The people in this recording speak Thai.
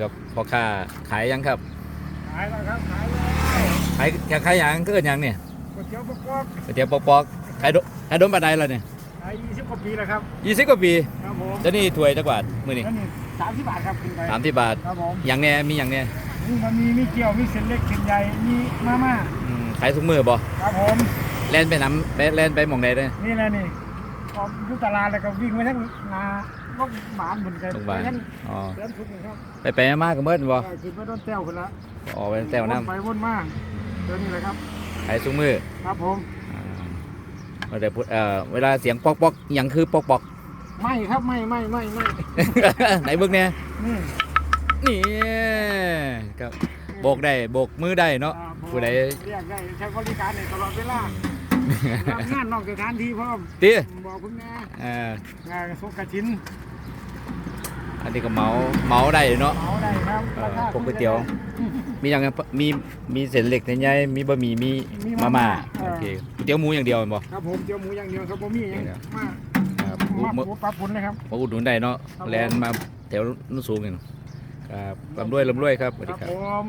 ครับพ่อค้าขายยังครับขายแล้วครับขายแล้วขายแค่ขายยังก็เอิ้นหยังเนี่ยก๋วยเตี๋ยวปกอกก๋วยเตี๋ยวปอกๆขายโดขายโดนปานใดแล้วเนี่ยขายยี่สิบกว่าปีแล้วครับยี่สิบกว่าปีครับผมเจะนี่ถ้วยจักบาทมื้อนี้แล้วนี่สามสิบบาทครับขึ้นไปสามสิบบาทครับผมอย่างแน่มีอย่างแน่นี่มันมีมีเกี๊ยวมีเส้นเล็กเส้นใหญ่มีมาม่าอืมขายทุกมื้อบ่ครับผมแล่นไปน้ำไปแล่นไปหม่องใดเด้อนี่แหละนี่ ออกอยุตลาดแล้วก็วิ่งไปทั้งนาลกหมานเหมือนกันทุกบาทไปทั้งอ๋อเดินทุกอย่างครับไปไปมาๆก็เมิดบ่เออขึ้นไปโดนแต้วคนละออกไปแต้วน้วนไปวนมาเดินนี่แหละครับำขายทุกมื้อครับผมอ่าเราจะพูดเอ่อเวลาเสียงปอกปอกๆอหย่างคือปอกปอกไม่ครับไม่ไม่ไม่ไม่ๆไหนเบิ่งเนี่ยนี่นี่ครับโบกได้โบกมือได้เนาะอ่าผมผู้ใดเรียกได้ใช้บริการในตลอดเวลา รับงานนอกสถานที่พร้อมตีบอกคุณแม่เอ่องานสงกระชินอันนี้ก็เหมาเหมาได้เนาะเหมาได้ครับเอ่อราคาพวกก๋วยเตี๋ยว มีอย่างมีมีเส้นเล็กเส้นใหญ่มีบะหมี่มีมีมามาม่าม่าโอเคก๋วยเตี๋ยวหมูอย่างเดียวแม่นบ่ครับผมเตี๋ยวหมูอย่างเดียวครับผมมีอย่างเดี๋ยวมาครับมามาปูปลาปุ่นนะครับมาอุดหนุนได้เนาะครับผมแลนมาแถวนุ่นสูงนี่ครับลำรวยลำรวยครับสวัสคดีรับครับผม